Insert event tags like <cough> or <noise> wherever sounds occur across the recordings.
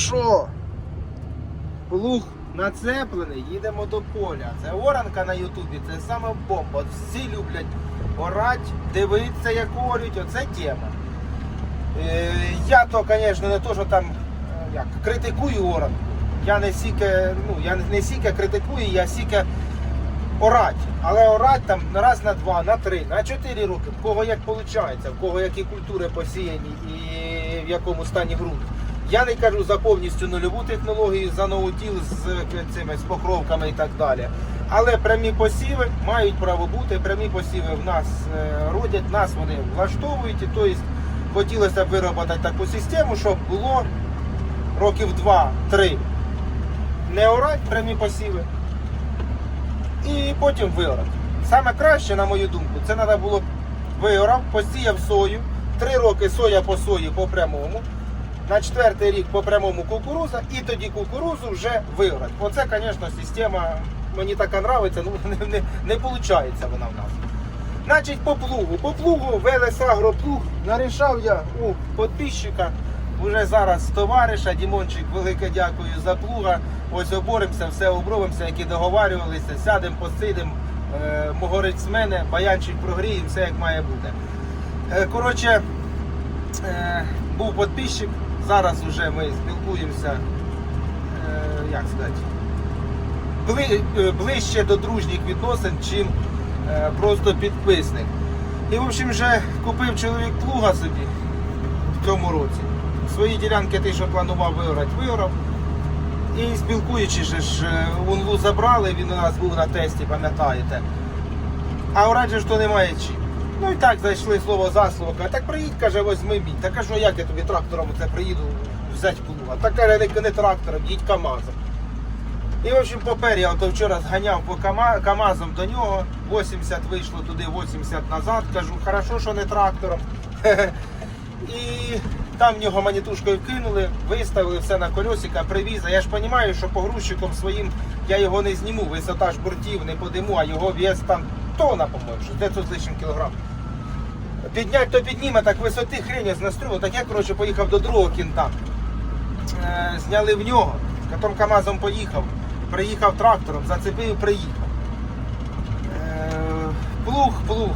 Що? Плуг нацеплений, їдемо до поля. Це оранка на Ютубі, це саме бомба. Всі люблять орать, дивитися, як орють, оце тема. Е, я то, звісно, не то, що там е, як, критикую оранку. Я не сіке, ну, я не сіке критикую, я сіке орать. Але орать там на раз на два, на три, на чотири роки. В кого як виходить, в кого які культури посіяні і в якому стані ґрунт. Я не кажу за повністю нульову технологію, за ноутіл з е, цими з покровками і так далі. Але прямі посіви мають право бути. Прямі посіви в нас е, родять, нас вони влаштовують. Тобто хотілося б виробити таку систему, щоб було років 2-3 не орать прямі посіви і потім виорати. Саме краще, на мою думку, це треба було б виорав, посіяв сою, три роки соя по сої по прямому, на четвертий рік по прямому кукуруза, і тоді кукурузу вже виорати. Оце, звісно, система мені така нравиться, ну <laughs> не, не, не виходить вона в нас. Значить, по плугу. По плугу Велес нарішав я у підписчика. Уже зараз товариша, Дімончик, велике дякую за плуга. Ось оборемося, все обробимося, які договарювалися, сядемо, посидимо, е, могорець з мене, баянчик прогріємо, все як має бути. Е, коротше, е, був підписчик, зараз вже ми спілкуємося, е, як сказати, е, ближче до дружніх відносин, чим е, просто підписник. І, в общем, вже купив чоловік плуга собі в цьому році. Свої ділянки ти, що планував виграти, виграв. І спілкуючись, унлу забрали, він у нас був на тесті, пам'ятаєте. А ж то немає чим. Ну і так зайшли слово за слово. Каже, так приїдь, каже, возьми мій. Так кажу, як я тобі трактором це приїду взяти плуга. Так каже, не, трактором, їдь КАМАЗом. І в общем попер я ото вчора зганяв по Кама- КАМАЗом до нього, 80 вийшло туди, 80 назад. Кажу, хорошо, що не трактором. <laughs> І там в нього манітушкою вкинули, виставили все на колесика, привіз. А я ж розумію, що погрузчиком своїм я його не зніму, висота ж бортів не подиму, а його вес там тона, по-моєму, що 900 з лишнім кілограм. Піднять то підніме, так висоти хрень з настрою. Так я, коротше, поїхав до другого кінта. Е, зняли в нього, потім КАМАЗом поїхав, приїхав трактором, зацепив, приїхав. Е, плуг, плуг.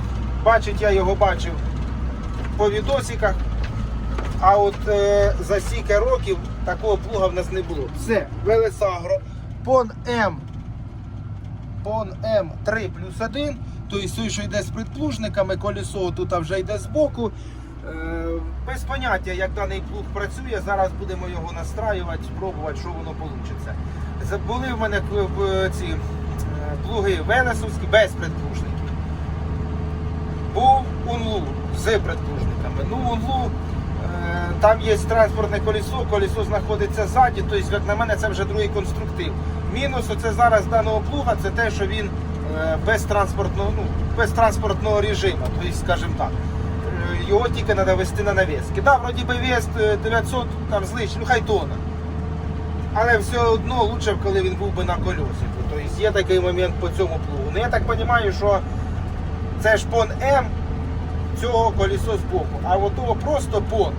Бачить, я його бачив по відосиках. А от е, за стільки років такого плуга в нас не було. Все, Велесагро, Пон М. Пон М3 плюс 1. Тобто той, що йде з предплужниками, колесо тут вже йде збоку. Е, без поняття, як даний плуг працює. Зараз будемо його настраювати, пробувати, що воно вийде. Були в мене ці е, плуги Велесовські без предплужників був Унлу з предплужниками. Ну, Унлу, е, там є транспортне колесо, колесо знаходиться ззаді, тобто, як на мене, це вже другий конструктив. Мінус оце зараз даного плуга це те, що він без транспортного, ну, без транспортного режиму, тобто, скажімо так. Е, Його тільки треба вести на навіски. Да, вроді би вес е, 900 там злич, ну хай тона. Але все одно лучше, коли він був би на колесику. Тобто є такий момент по цьому плугу. Ну я так розумію, що це ж пон М, цього колесо збоку. А от того просто пон.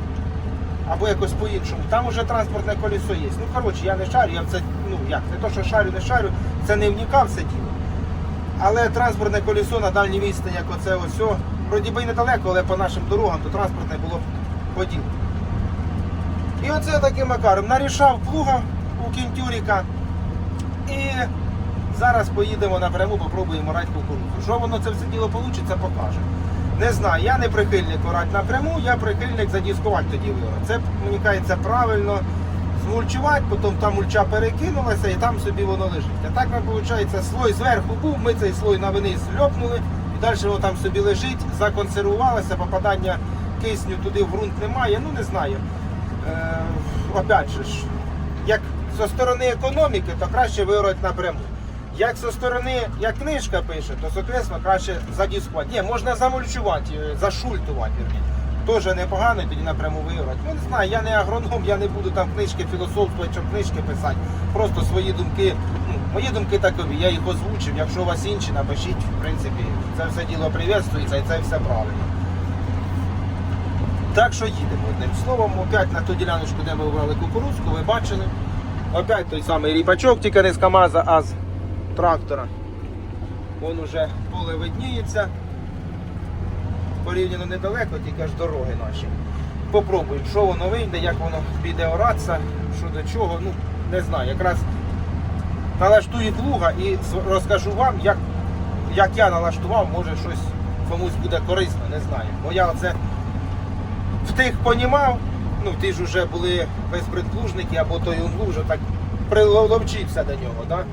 Або якось по-іншому. Там уже транспортне колесо є. Ну, коротше, я не шарю, я це, ну як, не то, що шарю, не шарю, це не вникав це діло. Але транспортне колесо на дальній відстані, як оце ось, вроді би і недалеко, але по нашим дорогам, то транспортне було б подібне. І оце таким макаром нарішав плуга у кінтюріка. І зараз поїдемо напряму, попробуємо орати кукурудзу. Що воно це все діло вийде, покаже. Не знаю, я не прихильник орати напряму, я прихильник задіскувати тоді виорати. Це, мені кажеться, правильно змульчувати, потім та мульча перекинулася і там собі воно лежить. А так, виходить, слой зверху був, ми цей слой на вниз льопнули, і далі воно там собі лежить, законсервувалося, попадання кисню туди в ґрунт немає, ну не знаю. Е, опять же як зі сторони економіки, то краще виорати напряму. Як зі сторони, як книжка пише, то соответственно краще задіскувати. Ні, можна замульчувати, е, зашультувати. Теж непогано і тоді напряму виорати. Ну не знаю, я не агроном, я не буду там книжки філософствувати, чи книжки писати. Просто свої думки. Ну, мої думки такові, я їх озвучив. Якщо у вас інші, напишіть, в принципі, це все діло приветствується і це все правильно. Так що їдемо одним словом, опять на ту діляночку, де ми брали кукурузку, ви бачили. Опять той самий ріпачок, тільки не з КАМАЗа, а з трактора. Вон уже поле видніється. Порівняно недалеко, тільки аж дороги наші. Попробуємо, що воно вийде, як воно піде оратися, що до чого. Ну, не знаю. Якраз налаштую плуга і розкажу вам, як, як я налаштував, може щось комусь буде корисно, не знаю. Бо я оце в тих понімав, ну ті ж вже були безпредплужники, або той унглу вже так приловчився до нього. Да?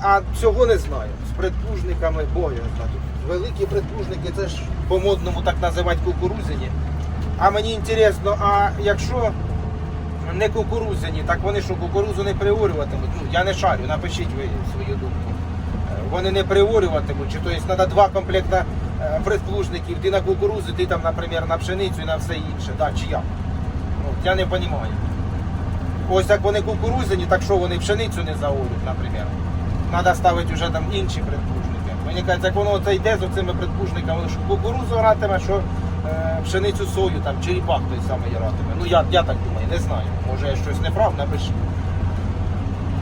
А цього не знаю. З предплужниками бою. Великі предплужники, це ж по-модному так називати кукурузяні. А мені інтересно, а якщо не кукурузяні, так вони що кукурузу не приорюватимуть? Ну, я не шарю, напишіть ви свою думку. Е, Вони не приорюватимуть, чи то є треба два комплекта е, ти на кукурузу, ти там, наприклад, на пшеницю і на все інше, да, чи як? Ну, я не розумію. Ось як вони кукурузяні, так що вони пшеницю не заорють, наприклад. Треба ставити вже там інші предплужники. Мені кажуть, як воно це йде з цими предплужниками, що кукурузу оратиме, що е, пшеницю сою там, чи ріпак той самий оратиме. Ну я, я так думаю, не знаю. Може я щось неправ, напишіть.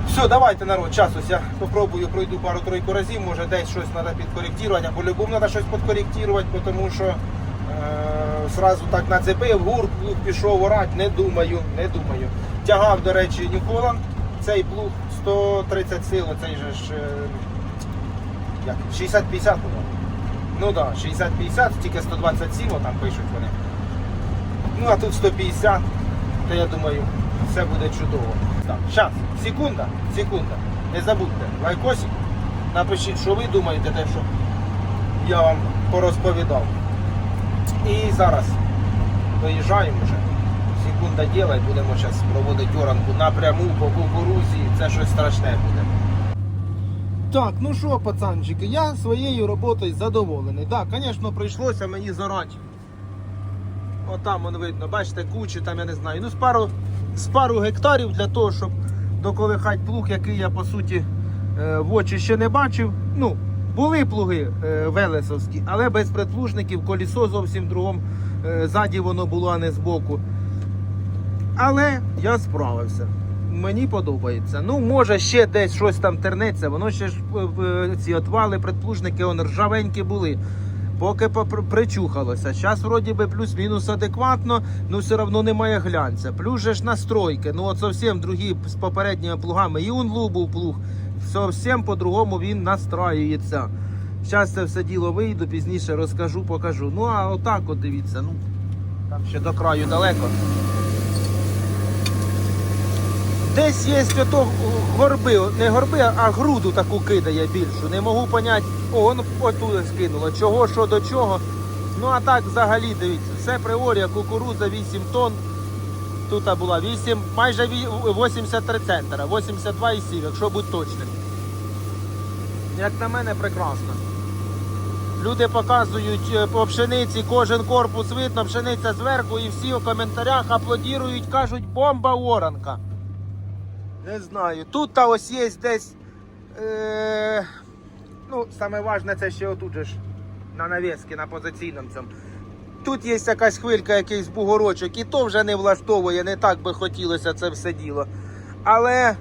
Все, давайте, народ, час ось я попробую, пройду пару-тройку разів, може десь щось треба підкоректувати, а по-любому треба щось підкоректувати, тому що е, зразу так нацепив, гурт, плуг пішов орать, не думаю, не думаю. Тягав, до речі, Holland, цей плуг 130 сил, цей же ж е, як, 60-50, по-моєму. Ну так, да, 60-50, тільки 127 там пишуть вони. Ну а тут 150, то я думаю, все буде чудово. Так, щас, секунда, секунда. Не забудьте, лайкосик. Напишіть, що ви думаєте, те, що я вам порозповідав. І зараз виїжджаємо вже. Секунда діла будемо зараз проводити оранку напряму по кукурузі. Це щось страшне буде. Так, ну що, пацанчики, я своєю роботою задоволений. Так, звісно, прийшлося мені зорати. Отам воно видно, бачите, кучі там, я не знаю. Ну, з пару, з пару гектарів для того, щоб доколихати плуг, який я по суті е, в очі ще не бачив. Ну, були плуги е, велесовські, але без предплужників, колесо зовсім другом. е, Ззаді воно було, а не збоку. Але я справився. Мені подобається. Ну, може, ще десь щось там тернеться, воно ще ж е, е, ці отвали, предплужники, вони ржавенькі були. Поки причухалося. Зараз вроді би плюс-мінус адекватно, ну все одно немає глянця. Плюс же ж настройки. Ну от зовсім другі з попередніми плугами. І унлу був плуг. Зовсім по-другому він настраюється. Зараз це все діло вийду, пізніше розкажу, покажу. Ну а отак от дивіться, ну там ще до краю далеко. Десь є ото горби, не горби, а груду таку кидає більшу. Не можу поняти, о, воно отуди скинуло. Чого, що до чого. Ну а так взагалі дивіться, все приорія, кукурудза 8 тонн. Тут була 8, майже ві- 83 центра, 82,7, якщо бути точним. Як на мене, прекрасно. Люди показують е, по пшениці, кожен корпус видно, пшениця зверху, і всі у коментарях аплодірують, кажуть, бомба оранка. Не знаю. Тут та ось є десь. Е, ну, саме важне це ще отут же ж на навіски, на позиційному. Тут є якась хвилька, якийсь бугорочок, і то вже не влаштовує, не так би хотілося це все діло. Але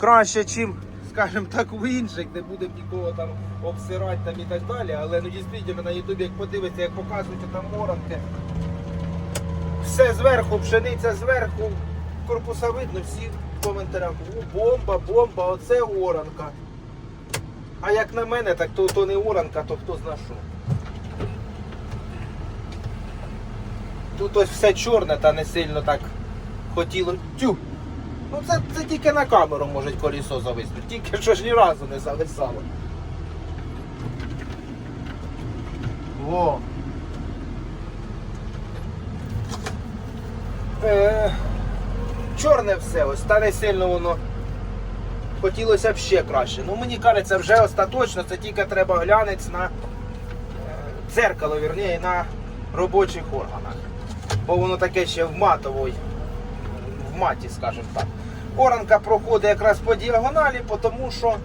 краще, чим, скажімо так, у інших, не будемо нікого там обсирати там і так далі. Але ну дійсно на Ютубі, як подивитися, як показують там оранки. Все зверху, пшениця зверху, корпуса видно, всі в коментарях. «О, бомба, бомба, оце оранка. А як на мене, так то, то не оранка, то хто зна що. Тут ось все чорне та не сильно так хотіло. Тю! Ну це, це тільки на камеру може колесо зависнути, тільки що ж ні разу не зависало. Во. Е, чорне все, ось та сильно воно. Хотілося б ще краще. Ну мені кажеться, вже остаточно, це тільки треба глянець на е, дзеркало, вірніше, на робочих органах. Бо воно таке ще в матовій, в маті, скажімо так. Оранка проходить якраз по діагоналі, тому що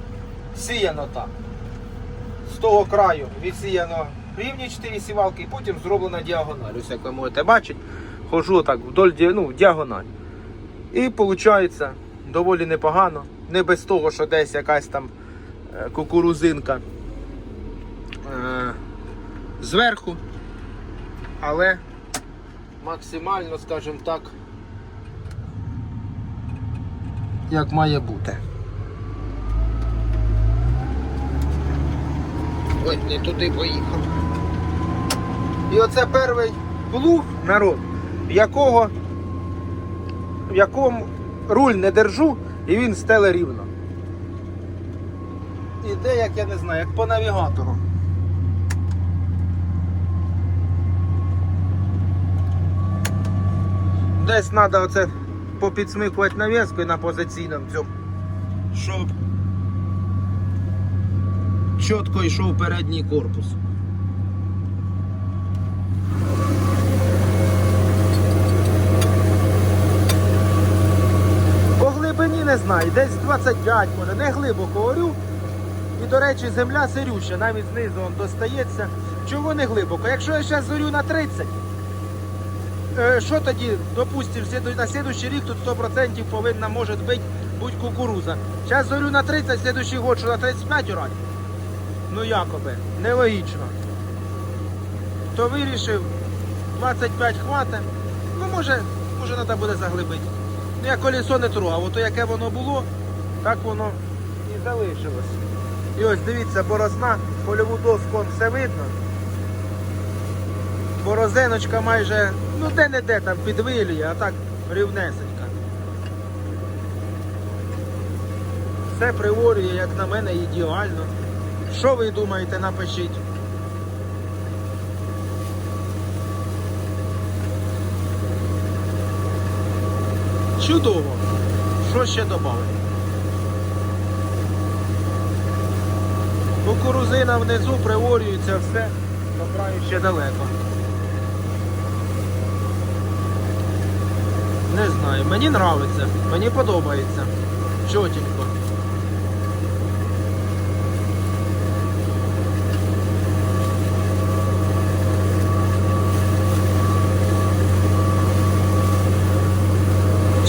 сіяно так. З того краю відсіяно рівні 4 сівалки, і потім зроблена діагональ. Ось як ви можете бачити, хожу так вдоль ну, в діагональ. І виходить доволі непогано. Не без того, що десь якась там е, кукурузинка е, зверху. Але максимально, скажімо так, як має бути. Ой, не туди поїхав. І оце перший плуг народ, якого якому руль не держу і він стеле рівно. Іде, як я не знаю, як по навігатору. Десь треба оце попідсмикувати нав'язку на позиційному цьому, щоб чітко йшов передній корпус. По глибині не знаю, десь 25 може, не глибоко орю. І, до речі, земля сирюща, навіть знизу он достається. Чого не глибоко? Якщо я зараз зорю на 30, е, що тоді, допустимо, на слідуючий рік тут 100% повинна може бути будь кукуруза. Зараз зорю на 30, слідуючий год, що на 35 урать. Ну якоби, нелогічно. То вирішив 25 хватить. Ну може, може треба буде заглибити. Ну я колесо не трогав, ото яке воно було, так воно і залишилось. І ось дивіться, борозна, польову доску все видно. Борозеночка майже, ну де-не-де там підвилює, а так рівнесенька. Все приворює, як на мене, ідеально. Що ви думаєте, напишіть. Чудово. Що ще додати? Кукурузина внизу приворюється все, краю ще далеко. Не знаю, мені подобається, мені подобається. Чотенько.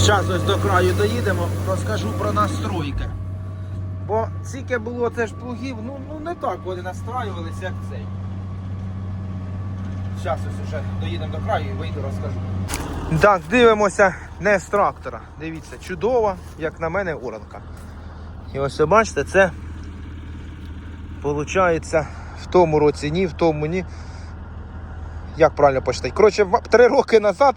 Зараз ось до краю доїдемо, розкажу про настройки. Бо скільки було це ж плугів, ну, ну не так вони настраювалися, як цей. Зараз ось вже доїдемо до краю і вийду розкажу. Так, дивимося не з трактора. Дивіться, чудова, як на мене, оранка. І ось ви бачите, це виходить в тому році ні, в тому ні. Як правильно почитати? Коротше, три роки назад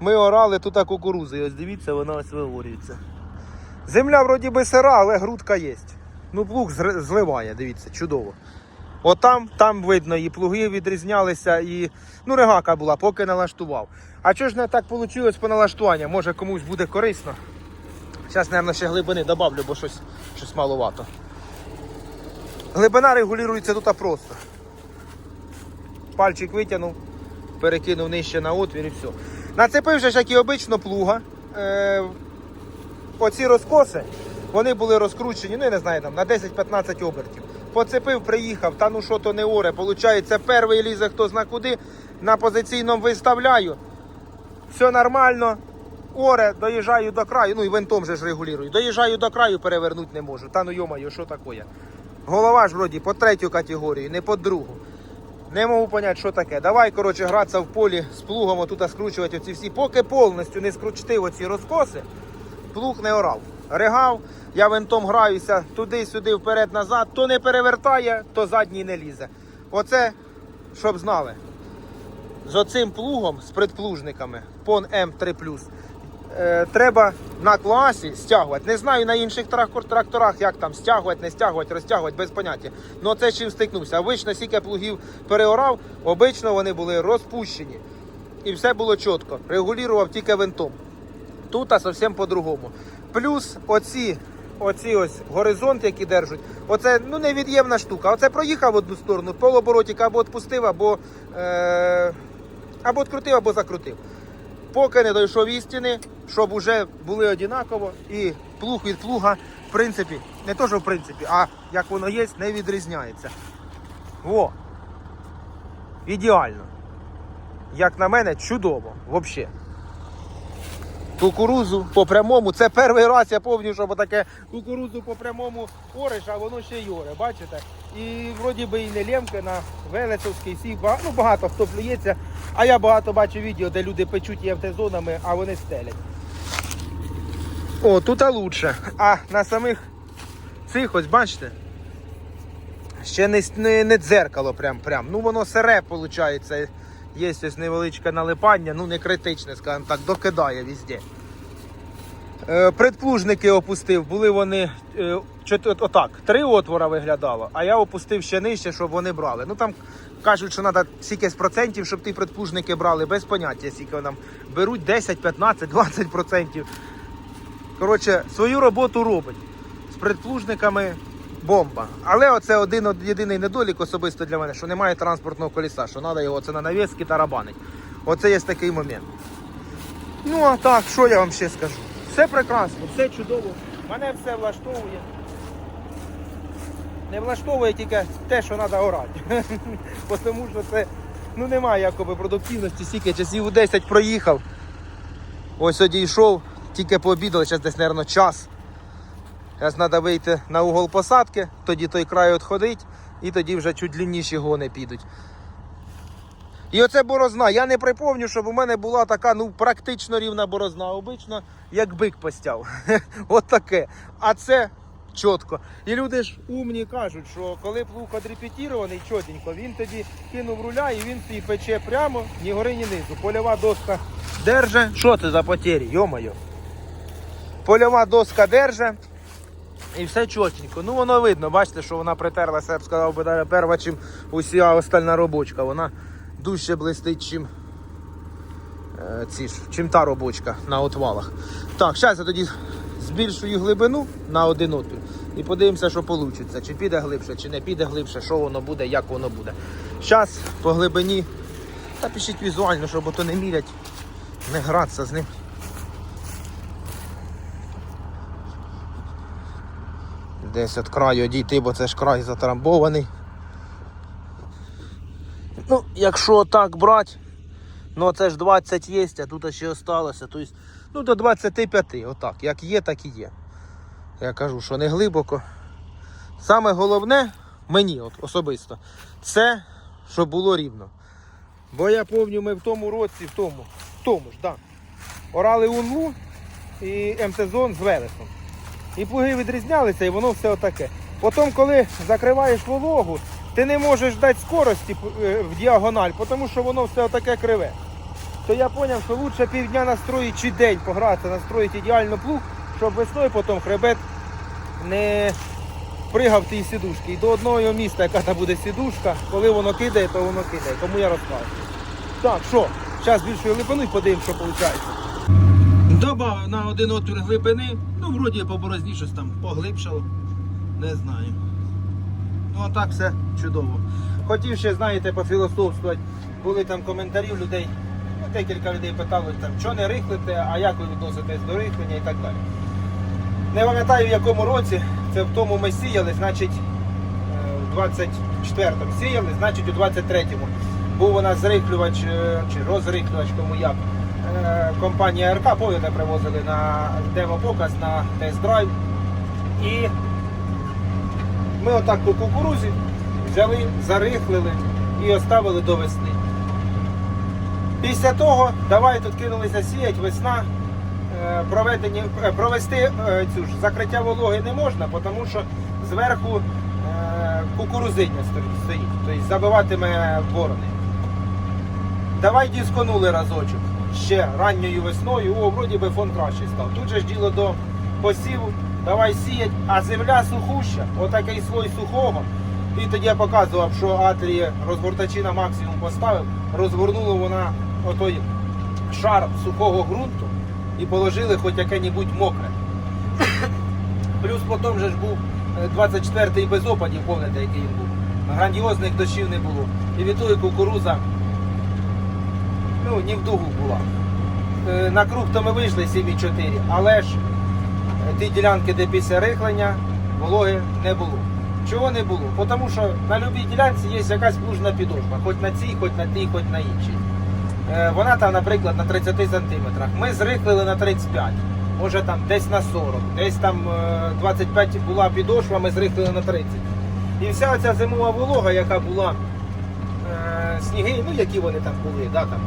ми орали тут кукурудзу. І ось дивіться, вона ось виворюється. Земля вроді би сира, але грудка є. Ну, плуг зливає, дивіться, чудово. Отам, там видно, і плуги відрізнялися, і ну, регака була, поки налаштував. А чого ж не так вийшло по налаштуванню? Може комусь буде корисно. Зараз, мабуть, ще глибини добавлю, бо щось, щось маловато. Глибина регулюється тут просто. Пальчик витягнув, перекинув нижче на отвір і все. Нацепив же як і обично, плуга. Е, оці розкоси, вони були розкручені, ну я не знаю, там на 10-15 обертів. Поцепив, приїхав, та ну що то не оре. Получається, перший лізе хто зна куди, на позиційному виставляю. Все нормально. Оре, доїжджаю до краю, ну і винтом же ж регулюю. Доїжджаю до краю, перевернути не можу. Та ну йомаю, що таке? Голова ж вроді по третю категорію, не по другу. Не можу зрозуміти, що таке. Давай, коротше, гратися в полі з плугом, отут скручувати оці всі. Поки повністю не скручтив оці розкоси, плуг не орав. Ригав, я винтом граюся туди-сюди, вперед-назад, то не перевертає, то задній не лізе. Оце, щоб знали. З оцим плугом, з предплужниками, пон М3 е, треба на класі стягувати. Не знаю на інших тракторах, як там стягувати, не стягувати, розтягувати, без поняття. Ну це чим стикнувся. Обично, скільки плугів переорав, обично вони були розпущені. І все було чітко. Регулював тільки винтом. Тут а зовсім по-другому. Плюс оці, оці ось горизонти, які держать, оце ну, невід'ємна штука. Оце проїхав в одну сторону, полоборотик або відпустив, або, е, або відкрутив, або закрутив. Поки не дійшов істини, щоб вже були однаково, і плуг від плуга, в принципі, не то, що в принципі, а як воно є, не відрізняється. Во. ідеально. Як на мене, чудово. Взагалі. Кукурузу по прямому. Це перший раз я пам'ятаю, щоб таке кукурузу по прямому ориш, а воно ще й оре, бачите? І вроді би і не лємки на Велесовський сів. Ну, багато хто плюється. А я багато бачу відео, де люди печуть євтезонами, а вони стелять. О, тут а лучше. А на самих цих, ось бачите, ще не, не, не дзеркало прям, прям. Ну воно сире, виходить. Є ось невеличке налипання, ну не критичне, скажімо так, докидає везде. Е, предплужники опустив, були вони е, отак, три отвора виглядало, а я опустив ще нижче, щоб вони брали. Ну там кажуть, що треба стільки процентів, щоб ті предплужники брали, без поняття, скільки нам беруть 10, 15, 20 процентів. Коротше, свою роботу робить. З предплужниками бомба. Але оце один єдиний недолік особисто для мене, що немає транспортного коліса, що треба його це на навіски тарабанить. Оце є такий момент. Ну а так, що я вам ще скажу? Все прекрасно, все чудово. Мене все влаштовує. Не влаштовує тільки те, що треба орати. <laughs> Тому що це ну, немає якоби продуктивності, стільки часів у 10 проїхав. Ось одійшов, тільки пообідали, зараз десь, мабуть, час. Зараз треба вийти на угол посадки, тоді той край відходить, і тоді вже чуть длинніші гони підуть. І оце борозна. Я не припомню, щоб у мене була така ну, практично рівна борозна. Обично, як бик постяв. <laughs> От таке. А це чітко. І люди ж умні кажуть, що коли плуг одрепетірований чотенько, він тоді кинув руля і він свій пече прямо, ні гори, ні низу. Польова доска держе. Що це за потері? Йомайо. Польова доска держе. І все чотенько. Ну воно видно, бачите, що вона притерлася, я б сказав би, перва, чим уся остальна робочка. Вона дужче блистить, чим, е, ці чим та робочка на отвалах. Так, зараз я тоді збільшую глибину на один і подивимося, що вийде. Чи піде глибше, чи не піде глибше, що воно буде, як воно буде. Зараз по глибині. Та пишіть візуально, щоб ото не мірять, не гратися з ним. Десь від краю дійти, бо це ж край затрамбований. Ну, якщо так брати, ну це ж 20 є, а тут ще залишилося. Тобто, ну до 25, отак. Як є, так і є. Я кажу, що не глибоко. Саме головне мені от, особисто, це щоб було рівно. Бо я пам'ятаю, ми в тому році, в тому, в тому ж. Да, орали унлу і МТ-зон з Велесом. І плуги відрізнялися, і воно все отаке. Потім, коли закриваєш вологу, ти не можеш дати скорості е, в діагональ, тому що воно все отаке криве. То я зрозумів, що краще півдня настроїти чи день погратися, настроїти ідеально плуг, щоб весною потім хребет не пригав тій сідушки. І до одного міста, яка там буде сідушка, коли воно кидає, то воно кидає. Тому я розказую. Так, що, зараз більшою глибину і подивимось, що виходить. Добавив на один отвір глибини. Ну, вроді по борозні щось там поглибшало. Не знаю. Ну а так все чудово. Хотів ще, знаєте, пофілософствувати. Були там коментарі у людей. Ну, декілька людей питали, там, що не рихлите, а як ви відноситесь до рихлення і так далі. Не пам'ятаю в якому році, це в тому ми сіяли, значить е, в 24-му сіяли, значить у 23-му був у нас зрихлювач е, чи розрихлювач, кому як. Е, Компанія РК, пам'ятаєте, привозили на демопоказ на тест-драйв. І ми отак по кукурузі взяли, зарихлили і оставили до весни. Після того давай тут кинулися сіять, весна. Е, Проведені, е, провести е, цю ж закриття вологи не можна, тому що зверху кукурузиння стоїть, тобто забиватиме борони. Давай дисконули разочок. Ще ранньою весною, о, вроді би фон кращий став. Тут же ж діло до посіву, давай сіять, а земля сухуща, отакий слой сухого. І тоді я показував, що атрії розгортачі на максимум поставив, розгорнула вона отой шар сухого ґрунту і положили хоч яке-небудь мокре. Плюс потім же ж був е, 24-й без опадів, пам'ятаєте, який він був. Грандіозних дощів не було. І від тої кукуруза ну, ні в дугу була. Е, На круг то ми вийшли 7,4, але ж е, ті ділянки, де після рихлення, вологи не було. Чого не було? Тому що на любій ділянці є якась плужна підошва, хоч на цій, хоч на тій, хоч на іншій. Е, Вона там, наприклад, на 30 сантиметрах. Ми зрихлили на 35. Може там десь на 40, десь там е, 25 була підошва, ми зрихлили на 30. І вся оця зимова волога, яка була е, сніги, ну які вони там були, да, там,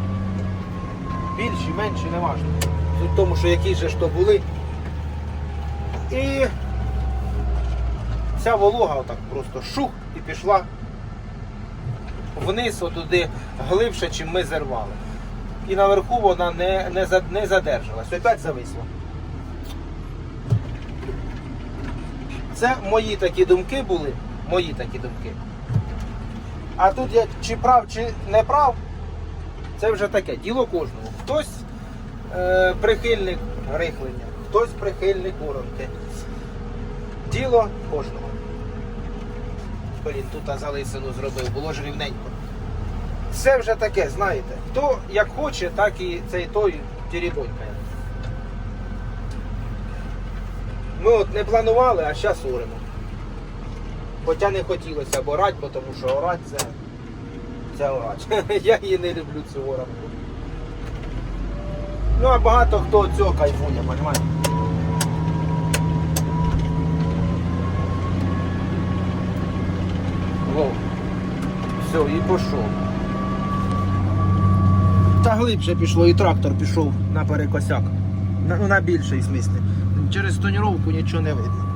більші, менші, не важливо. Тому, що які ж то були. І ця волога отак просто шух і пішла вниз, отуди глибше, чим ми зірвали. І наверху вона не, не, не задержалась. Опять зависла. Це мої такі думки були. Мої такі думки. А тут я чи прав, чи не прав, це вже таке діло кожного. Хтось е, прихильник рихлення, хтось прихильник уронки. Діло кожного. Блін, тут залисину зробив, було ж рівненько. Це вже таке, знаєте. Хто як хоче, так і цей той тірібонькає. Ми от не планували, а зараз оремо. Хоча не хотілося б орати, бо тому що орати це, це орать. <laughs> Я її не люблю цю оранку. Ну а багато хто цього кайфує, розумієте? Во. Все, і пішов. Та глибше пішло, і трактор пішов на перекосяк. На, ну, на більший смислі. Через тоніровку нічого не видно.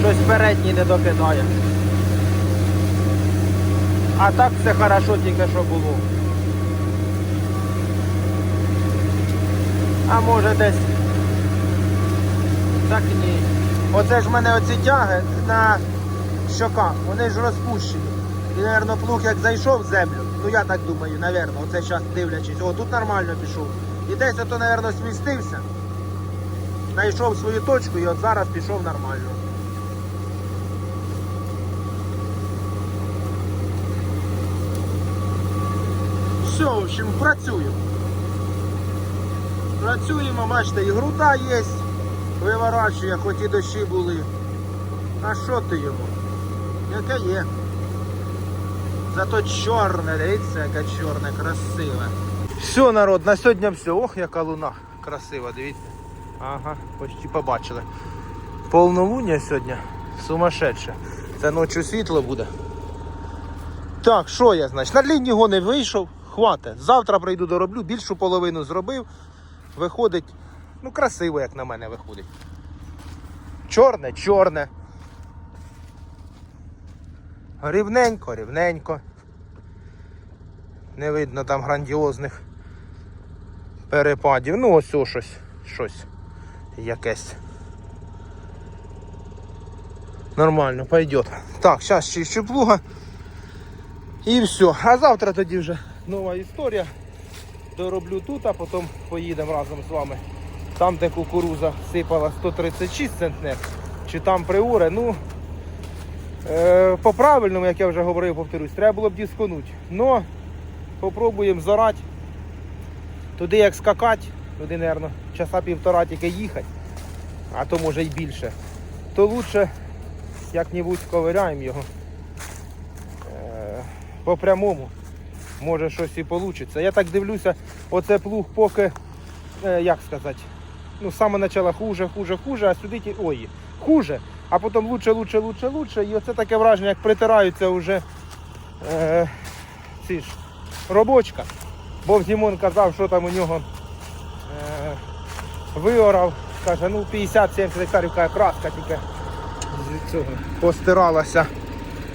Щось передній не докидає. А так все хорошо тільки що було. А може десь. Так ні. Оце ж в мене оці тяги на щоках, вони ж розпущені. І, мабуть, плуг як зайшов в землю, ну я так думаю, мабуть, оце зараз дивлячись, о, тут нормально пішов. І десь ото, мабуть, смістився, знайшов свою точку і от зараз пішов нормально. Все, в общем, працюємо. Працюємо, бачите, і груда є, виворачує, хоч і дощі були. А що ти йому? Яке є? Зато чорне, дивіться, яке чорне, красиве. Все, народ, на сьогодні все. Ох, яка луна красива, дивіться. Ага, почти побачили. Повнолуння сьогодні сумасшедше. Це ночі світло буде. Так, що я, значить, на длінні гони вийшов, хватить. Завтра прийду дороблю, більшу половину зробив. Виходить, ну красиво, як на мене виходить. Чорне, чорне. Рівненько, рівненько. Не видно там грандіозних перепадів. Ну ось о щось, щось якесь. Нормально, пойдет. Так, зараз чищу плуга. І все. А завтра тоді вже нова історія. Дороблю тут, а потім поїдемо разом з вами. Там, де кукуруза сипала 136 центнер, чи там приуре, ну е, по правильному, як я вже говорив, повторюсь, треба було б дисконути. Но попробуємо зорати. Туди як скакати, туди, мабуть, часа півтора тільки їхати, а то може й більше. То лучше як-небудь ковиряємо його е, по прямому. Може щось і вийде. Я так дивлюся, оце плуг поки, е, як сказати, ну, з самого початку хуже, хуже, хуже, а сюди ті, ой, хуже, а потім лучше, лучше, лучше, лучше. І оце таке враження, як притираються вже е, ці ж робочка. Бо Зімон казав, що там у нього е, виорав, каже, ну 50-70 гектарів краска тільки з цього постиралася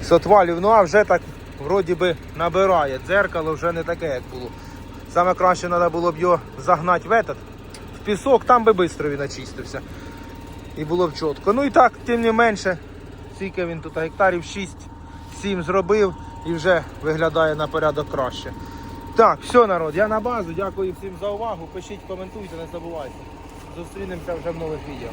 з отвалів. Ну а вже так вроді би набирає. Дзеркало вже не таке, як було. Саме краще треба було б його загнати в этот, в пісок, там би швидко він очистився. І було б чітко. Ну і так, тим не менше, скільки він тут гектарів 6-7 зробив і вже виглядає на порядок краще. Так, все, народ, я на базу. Дякую всім за увагу. Пишіть, коментуйте, не забувайте. Зустрінемося вже в нових відео.